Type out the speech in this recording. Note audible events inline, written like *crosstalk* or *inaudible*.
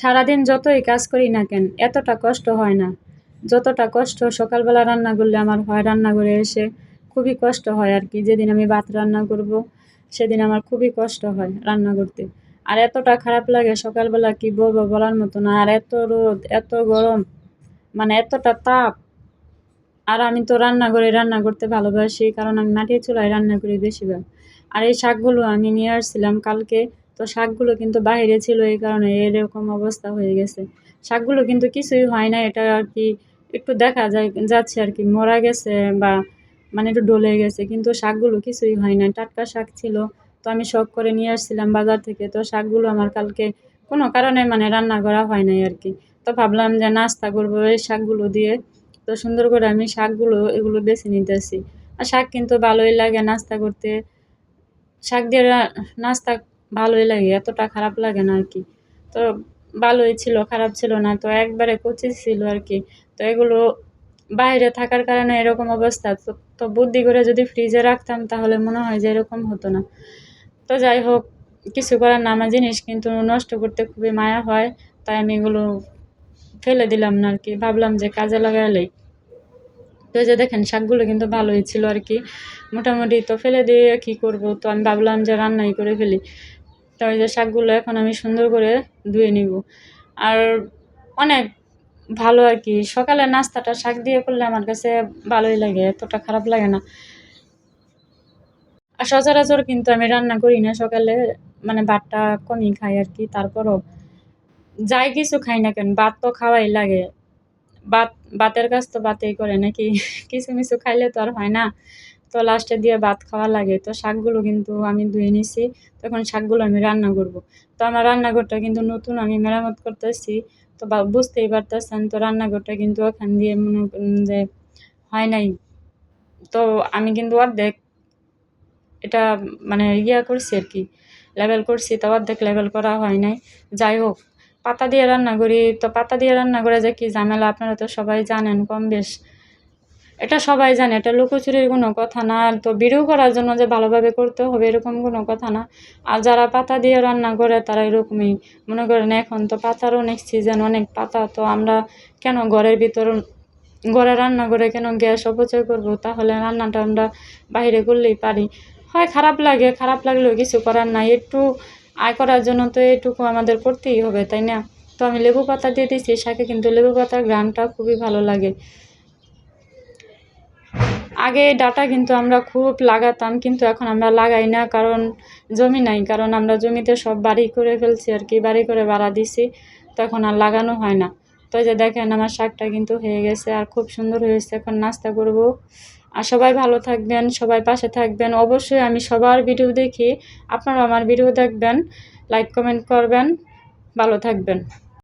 সারাদিন যতই কাজ করি না কেন, এতটা কষ্ট হয় না। যতটা কষ্ট সকালবেলা রান্না করলে আমার হয়, রান্না করে এসে খুবই কষ্ট হয় আর কি। যেদিন আমি ভাত রান্না করব, সেদিন আমার খুবই কষ্ট হয় রান্না করতে। আর এতটা খারাপ লাগে সকালবেলা কি বলব বলার মতো না। আর এত রোদ, এত গরম মানে এতটা তাপ। আর আমি তো রান্না করে রান্না করতে ভালোবাসি, কারণ আমি মাটির চুলায় রান্না করি বেশিরভাগ। আর এই শাকগুলো আমি নিয়ে আসছিলাম কালকে তো শাকগুলো কিন্তু বাইরে ছিল এই কারণে, এরকম অবস্থা হয়ে গেছে। শাকগুলো কিন্তু কিছুই হয় না, এটা আর কি একটু দেখা যায়, যাচ্ছে আর কি, মরা গেছে বা মানে একটু ডলে গেছে, কিন্তু শাকগুলো কিছুই হয় না। টাটকা শাক ছিল, তো আমি শখ করে নিয়ে আসছিলাম বাজার থেকে, তো শাকগুলো আমার কালকে কোনো কারণে মানে রান্না করা হয় নাই আর কি। তো ভাবলাম যে নাস্তা করব এই শাকগুলো দিয়ে, তো সুন্দর করে আমি শাকগুলো এগুলো বেছে নিতেছি। আর শাক কিন্তু ভালোই লাগে নাস্তা করতে। শাক দিয়ে নাস্তা ভালোই লাগে, এতটা খারাপ লাগে না আর কি। তো ভালোই ছিল, খারাপ ছিল না, তো একবারে কচি ছিল আর কি। তো এগুলো বাইরে থাকার কারণে এরকম অবস্থা, তো তো বুদ্ধি করে যদি ফ্রিজে রাখতাম তাহলে মনে হয় যে এরকম হতো না। তো যাই হোক, কিছু করার নামা জিনিস কিন্তু নষ্ট করতে খুবই মায়া হয়, তাই আমি এগুলো ফেলে দিলাম না আর কি। ভাবলাম যে কাজে লাগালেই। তো যে দেখেন, শাকগুলো কিন্তু ভালোই ছিল আর কি। মোটামুটি তো ফেলে দিয়ে কী করব? তো আমি ভাবলাম যে রান্নাই করে ফেলি। তো ওই যে শাকগুলো এখন আমি সুন্দর করে ধুয়ে নিব। আর অনেক ভালো আর কি, সকালে নাস্তাটা শাক দিয়ে করলে আমার কাছে ভালোই লাগে, এতটা খারাপ লাগে না। আর সচরাচর কিন্তু আমি রান্না করি না, সকালে মানে ভাতটা কমই খাই আর কি, তারপরও যাই কিছু খাই না কেন, ভাত তো খাওয়াই লাগে। ভাত, ভাতের কাজ তো ভাতেই করে নাকি, *laughs* কিছু মিছু খাইলে তো আর হয় না। তো লাস্টে দিয়ে ভাত খাওয়া লাগে। তো শাকগুলো কিন্তু আমি ধুয়ে নিছি। তখন শাকগুলো আমি রান্না করব। তো আমার রান্নাঘরটা কিন্তু নতুন, আমি মেরামত করতেছি। তো বুঝতেই পারতেছেন, তো রান্নাঘরটা কিন্তু ওখান দিয়ে মনে যে হয় নাই। তো আমি কিন্তু অর্ধেক এটা মানে ইয়া করছি আর কি লেভেল করছি। তো অর্ধেক লেভেল করা হয় নাই। যাই হোক, পাতা দিয়ে রান্না করি। তো পাতা দিয়ে রান্না করে যে কি ঝামেলা, আপনারা তো সবাই জানেন, কম বেশ। এটা সবাই জানে, এটা লুকোচুরির কোনো কথা না। তো ভিডিও করার জন্য যে ভালোভাবে করতে হবে এরকম কোনো কথা না। আর যারা পাতা দিয়ে রান্না করে তারা এরকমই। মনে করেন এখন তো পাতার অনেক সিজন অনেক পাতা। তো আমরা কেন ঘরের ভিতর, ঘরে রান্না করে কেন গ্যাস অপচয় করব? তাহলে রান্নাটা আমরা বাইরে করলেই পারি। হয় খারাপ লাগে, খারাপ লাগলেও কিছু করার নাই। একটু আয় করার জন্য তো এটুকু আমাদের করতেই হবে, তাই না? তো আমি লেবু পাতা দিয়ে দিয়েছি, শাকে কিন্তু লেবু পাতার গ্রানটা খুবই ভালো লাগে। আগে ডাটা কিন্তু আমরা খুব লাগাতাম, কিন্তু এখন আমরা লাগাই না, কারণ জমি নাই, কারণ আমরা জমিতে সব বাড়ি করে ফেলছি আর কি, বাড়ি করে বাড়া দিছি, তখন আর লাগানো হয় না। তো যে দেখেন আমার শাকটা কিন্তু হয়ে গেছে আর খুব সুন্দর হয়েছে, এখন নাস্তা করব। আর সবাই ভালো থাকবেন, সবাই পাশে থাকবেন, অবশ্যই আমি সবার ভিডিও দেখি আপনারা আমার ভিডিও দেখবেন লাইক কমেন্ট করবেন, ভালো থাকবেন।